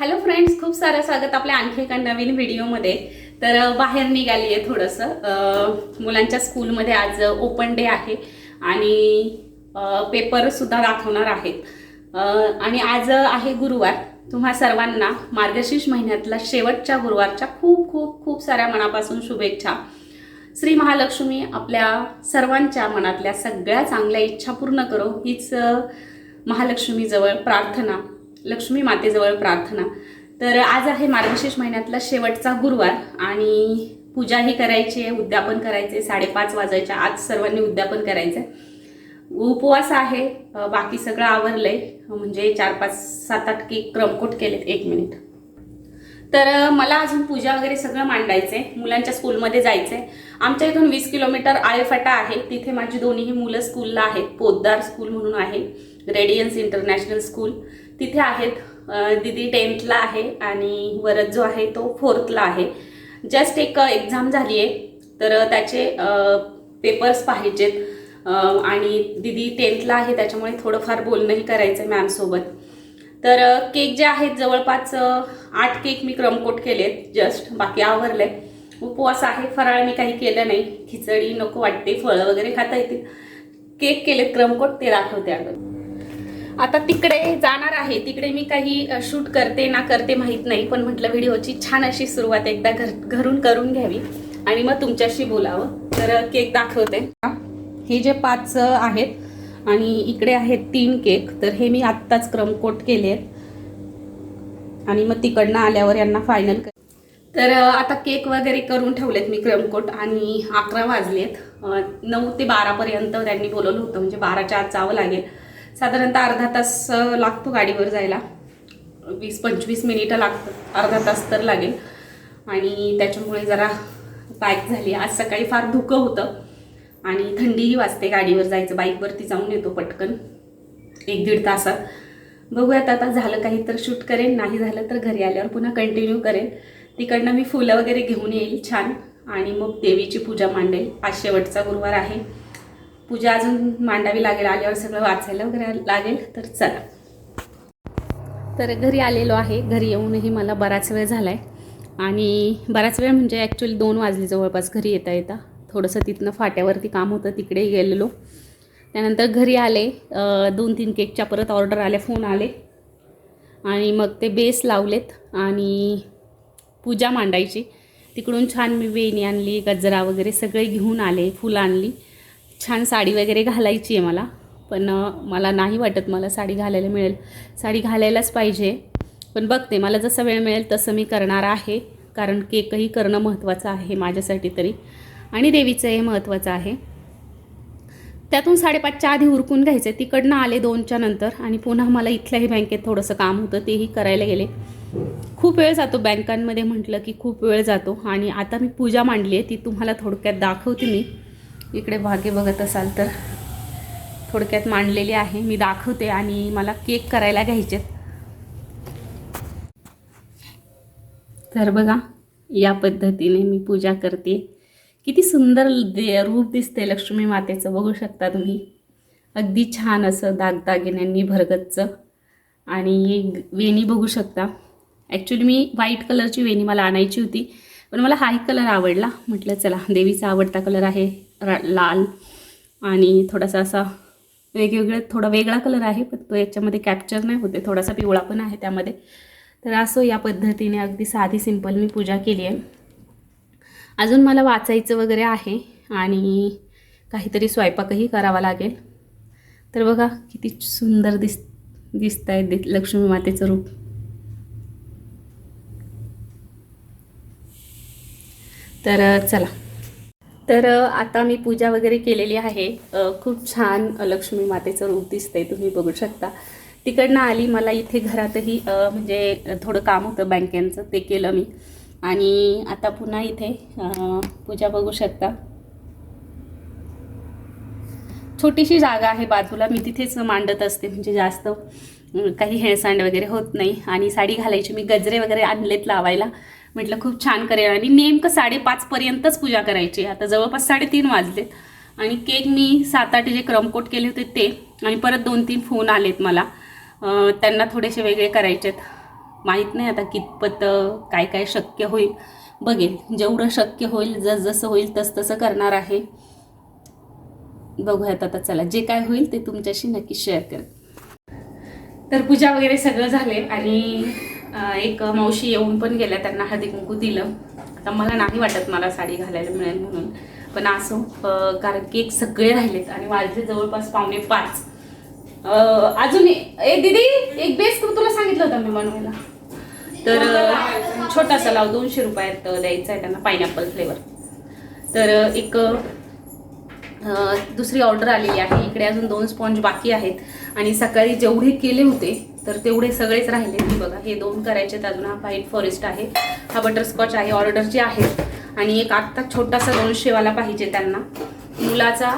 Hello friends खूप सारं स्वागत आपल्या आणखी एका नवीन व्हिडिओमध्ये. तर बाहेर निघाली आहे थोडंसं मुलांच्या स्कूलमध्ये आज ओपन डे आहे आणि पेपरसुद्धा दाखवणार आहेत. आणि आज आहे गुरुवार. तुम्हा सर्वांना मार्गशीर्ष महिन्यातला शेवटच्या गुरुवारच्या खूप खूप खूप साऱ्या मनापासून शुभेच्छा. श्री महालक्ष्मी आपल्या सर्वांच्या मनातल्या सगळ्या चांगल्या इच्छा पूर्ण करो. हीच महालक्ष्मीजवळ प्रार्थना. लक्ष्मी मातेजवळ प्रार्थना. तर आज आहे मार्गशीर्ष महिन्यातला शेवटचा गुरुवार आणि पूजाही करायची आहे उद्यापन करायचे साडेपाच वाजायच्या आज सर्वांनी उद्यापन करायचं उपवास आहे बाकी सगळं आवरलंय म्हणजे चार पाच सात आठ केक क्रमकोट केलेत एक मिनिट. तर मला अजून पूजा वगैरे सगळं मांडायचंय मुलांच्या स्कूलमध्ये जायचंय. आमच्या इथून वीस किलोमीटर आळेफाटा आहे तिथे माझी दोन्हीही मुलं स्कूलला आहेत पोद्दार स्कूल म्हणून आहे रेडियन्स इंटरनॅशनल स्कूल. तिथे आहेत. दिदी टेन्थला आहे आणि वरद जो आहे तो फोर्थला आहे. जस्ट एक एक्झाम झाली आहे. तर त्याचे पेपर्स पाहिजेत. आणि दिदी टेन्थला आहे त्याच्यामुळे थोडंफार बोलणंही करायचं आहे मॅमसोबत तर केक जे आहेत जवळपास आठ केक मी क्रमकोट केलेत. जस्ट बाकी आवरले उपवास आहे फराळ मी काही केलं नाही. खिचडी नको वाटते फळं वगैरे खाता येतील. केक केलेत क्रमकोट ते दाखवते अगदी आता तिकडे जाणार आहे. तिकडे मी काही शूट करते ना करते माहीत नाही पण म्हटलं व्हिडिओची छान अशी सुरुवात एकदा घर घरून करून घ्यावी आणि मग तुमच्याशी बोलावं. तर केक दाखवते. हे जे पाच आहेत आणि इकडे आहेत तीन केक तर हे मी आत्ताच क्रमकोट केले आहेत. आणि मग तिकडनं आल्यावर यांना फायनल कर तर आता केक वगैरे करून ठेवलेत मी क्रमकोट आणि अकरा वाजलेत. नऊ ते बारापर्यंत त्यांनी बोलवलं होतं म्हणजे बाराच्या आत जावं लागेल. साधारणतः अर्धा तास लागतो गाडीवर जायला. वीस पंचवीस मिनिटं लागतं. अर्धा तास तर लागेल. आणि त्याच्यामुळे जरा बाईक झाली. आज सकाळी फार धुकं होतं. आणि थंडीही वाजते गाडीवर जायचं. बाईकवरती जाऊन येतो पटकन. एक दीड तासात. बघूयात आता झालं काही तर शूट करेन. नाही झालं तर घरी आल्यावर पुन्हा कंटिन्यू करेन. तिकडनं मी फुलं वगैरे घेऊन येईल छान. आणि मग देवीची पूजा मांडेल. आज शेवटचा गुरुवार आहे. पूजा अजून मांडावी लागेल आल्यावर सगळं वाचायला वगैरे लागेल तर चला. तर घरी आलेलो आहे घरी येऊनही मला बराच वेळ झाला आहे आणि बराच वेळ म्हणजे ॲक्च्युली दोन वाजले जवळपास घरी येता येता. थोडंसं तिथनं फाट्यावरती काम होतं तिकडे गेलेलो. त्यानंतर घरी आले दोन तीन केकच्या परत ऑर्डर आल्या फोन आले. आणि मग ते बेस लावलेत आणि पूजा मांडायची. तिकडून छान मी वेणी आणली गजरा वगैरे सगळे घेऊन आले फुलं आणली. छान साडी वगैरे घालायची आहे मला. पण मला नाही वाटत मला साडी घालायला मिळेल. साडी घालायलाच पाहिजे. पण बघते मला जसं वेळ मिळेल तसं मी करणार आहे. कारण केकही करणं महत्त्वाचं आहे माझ्यासाठी तरी. आणि देवीचं हे महत्त्वाचं आहे. त्यातून साडेपाचच्या आधी उरकून घ्यायचे तिकडनं आले दोनच्या नंतर आणि पुन्हा मला इथल्याही बँकेत थोडंसं काम होतं. तेही करायला गेले. खूप वेळ जातो बँकांमध्ये म्हटलं की खूप वेळ जातो. आणि आता मी पूजा मांडली आहे. ती तुम्हाला थोडक्यात दाखवते मी. इकडे भागे बघत असाल तर थोडक्यात मांडलेली आहे. मी दाखवते आणि मला केक करायला घ्यायचे तर बघा या पद्धतीने मी पूजा करते. किती सुंदर दे रूप दिसते लक्ष्मी मातेचं. बघू शकता तुम्ही. अगदी छान असं दागदागिन्यांनी भरगतचं आणि वेणी बघू शकता. ॲक्च्युली मी व्हाईट कलरची वेणी मला आणायची होती. पण मला हाही कलर आवडला. म्हटलं चला देवीचा आवडता कलर आहे लाल आणि थोडासा असा वेगवेगळं थोडा वेगळा कलर आहे पण तो याच्यामध्ये कॅप्चर नाही होते थोडासा पिवळा पण आहे त्यामध्ये. तर असं या पद्धतीने अगदी साधी सिंपल मी पूजा केली आहे. अजून मला वाचायचं वगैरे आहे आणि काहीतरी स्वयंपाकही करावा लागेल. तर बघा किती सुंदर दिस दिसत आहे लक्ष्मी मातेचं रूप. तर चला. तर आता मी पूजा वगैरे केलेली आहे. खूप छान लक्ष्मी मातेचं रूप दिसतंय तुम्ही बघू शकता. तिकडनं आली मला इथे घरातही म्हणजे थोडं काम होतं बँकेचं ते केलं मी. आणि आता पुन्हा इथे पूजा बघू शकता. छोटीशी जागा आहे बाजूला मी तिथेच मांडत असते म्हणजे जास्त काही हेळसांड वगैरे होत नाही. आणि साडी घालायची मी गजरे वगैरे आणलेत लावायला. म्हटलं खूप छान करेल. आणि नेमकं साडेपाचपर्यंतच पूजा करायची. आता जवळपास साडेतीन वाजलेत. आणि केक मी सात आठ जे क्रमकोट केले होते ते. आणि परत दोन तीन फोन आलेत मला. त्यांना थोडेसे वेगळे करायचेत. माहीत नाही आता कितपत काय काय शक्य होईल. बघेल. जेवढं शक्य होईल जस जसं होईल तस तसं करणार आहे. बघूयात आता. चला जे काय होईल ते तुमच्याशी नक्की शेअर कर तर पूजा वगैरे सगळं झाले आणि एक मावशी येऊन पण गेल्या त्यांना हळदी कुंकू दिलं. आता मला नाही वाटत मला साडी घालायला मिळेल म्हणून. पण असो कारण कारण केक सगळे राहिलेत आणि वाजले जवळपास पावणे पाच. अजून ए दीदी एक बेस तू तुला सांगितलं होतं मी बनवायला. तर छोटासा लाव दोनशे रुपयात द्यायचा आहे त्यांना पायनॅपल फ्लेवर तर एक दुसरी ऑर्डर आलेली आहे. इकडे अजून दोन स्पॉन्ज बाकी आहेत. आणि सकाळी जेवढे केले होते तर तेवढे सगळेच राहिले. हे बघा हे दोन करायचे आहेत अजून. हा व्हाईट फॉरेस्ट आहे. हा बटरस्कॉच आहे ऑर्डरचे आहेत. आणि एक आत्ता छोटासा दोनशेवाला पाहिजे त्यांना. मुलाचा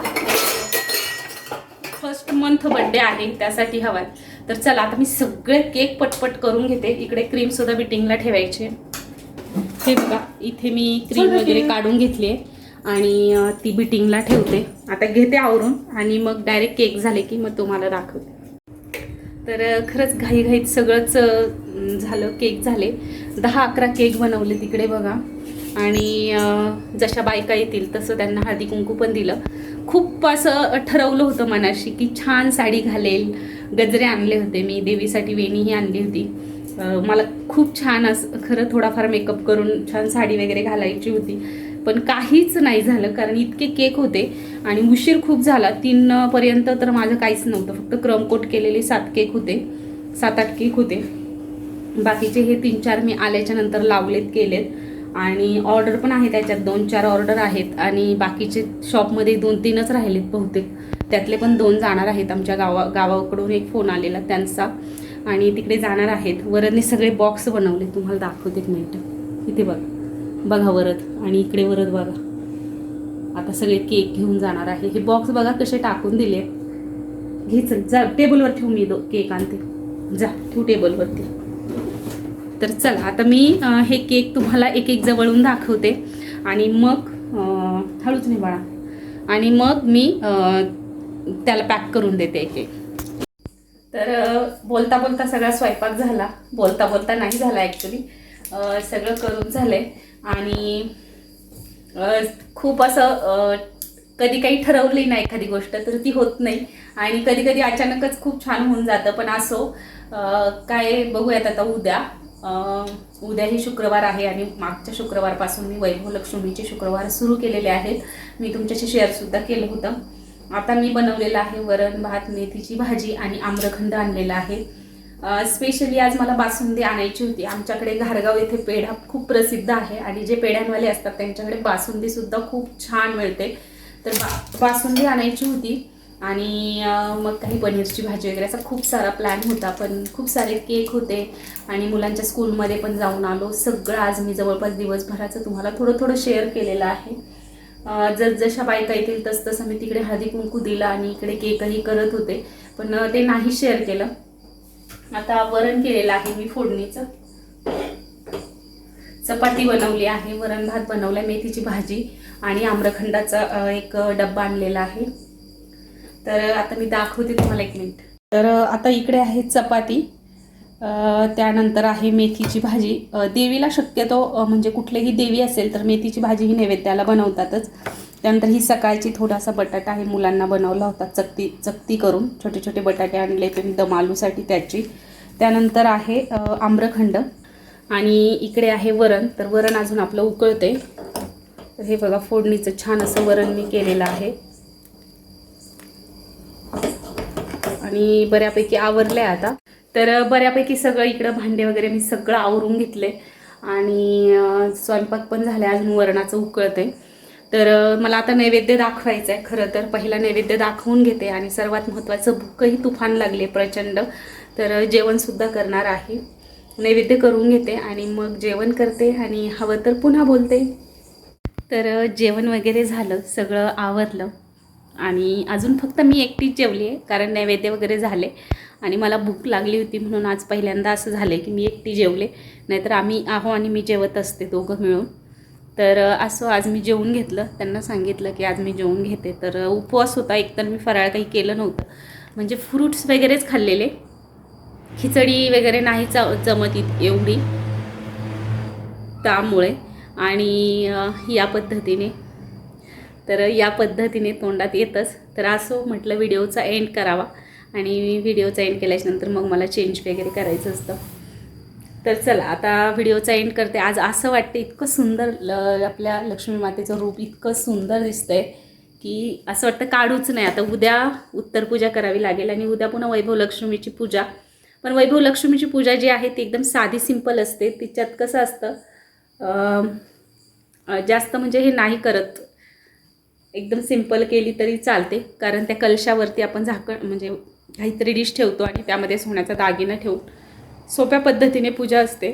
फर्स्ट मंथ बर्थडे आहे त्यासाठी हवाय. तर चला आता मी सगळे केक पटपट करून घेते. इकडे क्रीम सुद्धा बिटिंगला ठेवायची. आहे. हे बघा इथे मी क्रीम वगैरे काढून घेतली आहे. आणि ती बिटिंगला ठेवते. आता घेते आवरून. आणि मग डायरेक्ट केक झाले की मग तुम्हाला दाखवते. तर खरंच घाईघाईत सगळंच झालं केक झाले. दहा अकरा केक बनवले तिकडे बघा. आणि जशा बायका येतील तसं त्यांना हळदी कुंकू पण दिलं. खूप असं ठरवलं होतं मनाशी की छान साडी घालेल. गजरे आणले होते मी देवीसाठी वेणीही आणली होती. मला खूप छान असं खरं थोडाफार मेकअप करून छान साडी वगैरे घालायची होती. पण काहीच नाही झालं कारण इतके केक होते आणि उशीर खूप झाला. तीन पर्यंत तर माझं काहीच नव्हतं फक्त क्रमकोट केलेले सात केक होते सात आठ केक होते. बाकीचे हे तीन चार मी आल्याच्यानंतर लावलेत केलेत. आणि ऑर्डर पण आहे त्याच्यात दोन चार ऑर्डर आहेत आणि बाकीचे शॉपमध्ये दोन तीनच राहिलेत बहुतेक. त्यातले पण दोन जाणार आहेत आमच्या गावा गावाकडून एक फोन आलेला त्यांचा. आणि तिकडे जाणार आहेत. वरदने सगळे बॉक्स बनवले. तुम्हाला दाखवते एक मिनटं. इथे बघ. बघा वरद आणि इकडे वरद बघा. आता सगळे केक घेऊन जाणार आहे. हे बॉक्स बघा कसे टाकून दिले. घे चल जा टेबलवर ठेवू मी दो केक आणते. जा ठेवू टेबलवरती तर चला आता मी हे केक तुम्हाला एक एक जवळून दाखवते. आणि मग हळूच नाही बाळा आणि मग मी त्याला पॅक करून देते एक एक तर बोलता बोलता सगळा स्वयंपाक झाला. बोलता बोलता नाही झाला ॲक्च्युली सगळं करून झालं आहे आणि खूप असं कधी काही ठरवली नाही एखादी गोष्ट तर ती होत नाही. आणि कधी कधी अचानकच खूप छान होऊन जातं. पण असो काय बघूयात आता उद्या. उद्या हे शुक्रवार आहे आणि मागच्या शुक्रवारपासून मी वैभव लक्ष्मीचे शुक्रवार सुरू केलेले आहेत. मी तुमच्याशी शेअरसुद्धा केलं होतं. आता मी बनवलेलं आहे वरण भात मेथीची भाजी आणि आम्रखंड आणलेला आहे. स्पेशली आज मला बासुंदी आणायची होती. आमच्याकडे घारगाव येथे पेढा खूप प्रसिद्ध आहे आणि जे पेढ्यांवाले असतात त्यांच्याकडे बासुंदी सुद्धा खूप छान मिळते. तर बा बासुंदी आणायची होती आणि मग काही पनीरची भाजी वगैरे असा खूप सारा प्लॅन होता. पण खूप सारे केक होते आणि मुलांच्या स्कूलमध्ये पण जाऊन आलो. सगळं आज मी जवळपास दिवसभराचं तुम्हाला थोडं थोडं शेअर केलेलं आहे. जसजशा जस जशा बायका येतील तसतसं मी तिकडे हळदी कुंकू दिला आणि इकडे केकही करत होते. पण ते नाही शेअर केलं. आता वरण केलेलं आहे मी फोडणीचं. चपाती बनवली आहे वरण भात बनवला मेथीची भाजी आणि आम्रखंडाचा एक डब्बा आणलेला आहे. तर आता मी दाखवते तुम्हाला एक मिनिट. तर आता इकडे आहे चपाती. त्यानंतर आहे मेथीची भाजी. देवीला शक्यतो म्हणजे कुठलीही देवी असेल तर मेथीची भाजी ही नैवेद्याला बनवतातच. त्यानंतर ही सकाळची थोडासा बटाटा आहे मुलांना बनवला होता चकती चकती करून. छोटे छोटे बटाटे आणले ते मी दम आलूसाठी त्याची. त्यानंतर आहे आम्रखंड. आणि इकडे आहे वरण. तर वरण अजून आपलं उकळते. तर हे बघा फोडणीचं छान असं वरण मी केलेलं आहे. आणि बऱ्यापैकी आवरलं आहे आता. तर बऱ्यापैकी सगळं इकडं भांडे वगैरे मी सगळं आवरून घेतले. आणि स्वयंपाक पण झाले अजून वरणाचं उकळते. तर मला आता नैवेद्य दाखवायचं आहे खरं तर. पहिला नैवेद्य दाखवून घेते आणि सर्वात महत्त्वाचं भूकही तुफान लागले प्रचंड. तर जेवणसुद्धा करणार आहे. नैवेद्य करून घेते आणि मग जेवण करते आणि हवं तर पुन्हा बोलते. तर जेवण वगैरे झालं सगळं आवरलं आणि अजून फक्त मी एकटीच जेवली आहे कारण नैवेद्य वगैरे झाले आणि मला भूक लागली होती म्हणून आज पहिल्यांदा असं झालं की मी एकटी जेवले. नाहीतर आम्ही आहो आणि मी जेवत असते दोघं मिळून. तर असं आज मी जेवून घेतलं. त्यांना सांगितलं की आज मी जेवून घेते. तर उपवास होता. एकतर मी फराळ काही केलं नव्हतं. म्हणजे फ्रूट्स वगैरेच खाल्लेले. खिचडी वगैरे नाही च जमत एवढी. त्यामुळे. आणि या पद्धतीने. तर या पद्धतीने तोंडात येतच. तर असो म्हटलं व्हिडिओचा एंड करावा. आणि व्हिडिओचा एंड केल्याच्यानंतर मग मला चेंज वगैरे करायचं असतं. तर चला आता व्हिडिओचा एंड करते. आज असं वाटतं इतकं सुंदर ल आपल्या लक्ष्मी मातेचं रूप इतकं सुंदर दिसतंय की असं वाटतं काढूच नाही. आता उद्या उत्तर पूजा करावी लागेल आणि उद्या पुन्हा वैभव लक्ष्मीची पूजा. पण वैभव लक्ष्मीची पूजा जी आहे ती एकदम साधी सिंपल असते. तिच्यात कसं असतं जास्त म्हणजे हे नाही करत. एकदम सिंपल केली तरी चालते. कारण त्या कलशावरती आपण झाकण म्हणजे काहीतरी डिश ठेवतो आणि त्यामध्ये सोन्याचा दागिना ठेवून सोप्या पद्धतीने पूजा असते.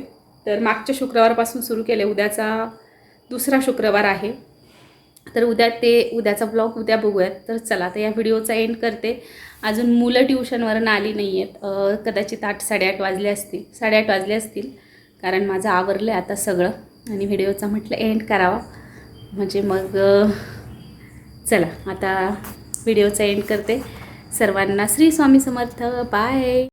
तर मागच्या शुक्रवारपासून सुरू केले. उद्याचा दुसरा शुक्रवार आहे. तर उद्या ते उद्याचा ब्लॉग उद्या बघूयात. तर चला तर या व्हिडिओचा एंड करते. अजून मुलं ट्युशनवरून आली नाही आहेत कदाचित आठ साडेआठ वाजले असतील. साडेआठ वाजले असतील. कारण माझं आवरलं आहे आता सगळं. आणि व्हिडिओचा म्हटलं एंड करावा. म्हणजे मग चला आता व्हिडिओचा एंड करते. सर्वांना श्री स्वामी समर्थ. बाय